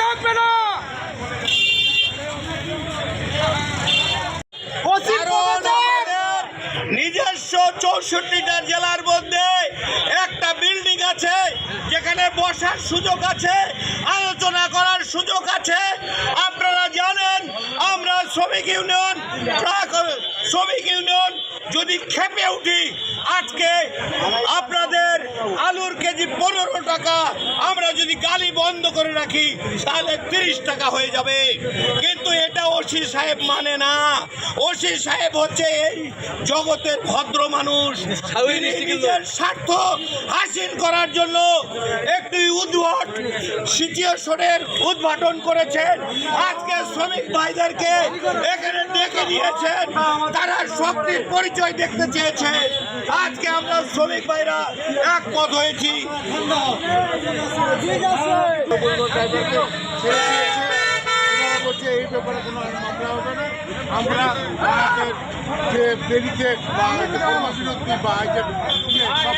থাকবে না। নিজস্ব চৌষট্টিটা জেলার মধ্যে একটা বিল্ডিং আছে যেখানে বসার সুযোগ আছে আলোচনা করার সুযোগ আছে। আপনারা জানেন আমরা শ্রমিক ইউনিয়ন ট্রাক শ্রমিক ইউনিয়ন যদি খেপে উঠি আজকে আপনাদের আলুর কেজি পনেরো টাকা যদি গালি বন্ধ করে রাখি তাহলে তিরিশ টাকা হয়ে যাবে। কিন্তু এটা ওসি সাহেব মানে না। ওসি সাহেব হচ্ছে এই জগতের ভদ্র মানুষ। নিজের স্বার্থ হাসিল করার জন্য একটি উদ্ভট সিচুয়েশনের উদ্ঘাটন করেছেন। আজকে শ্রমিক ভাইদেরকে এখানে ডেকে নিয়েছেন। তারা শক্তির পরিচয় দেখতে চেয়েছেন। আজকে আমরা শ্রমিক ভাইরা একমত হয়েছি। এই আমরা আমাদের যে বা বা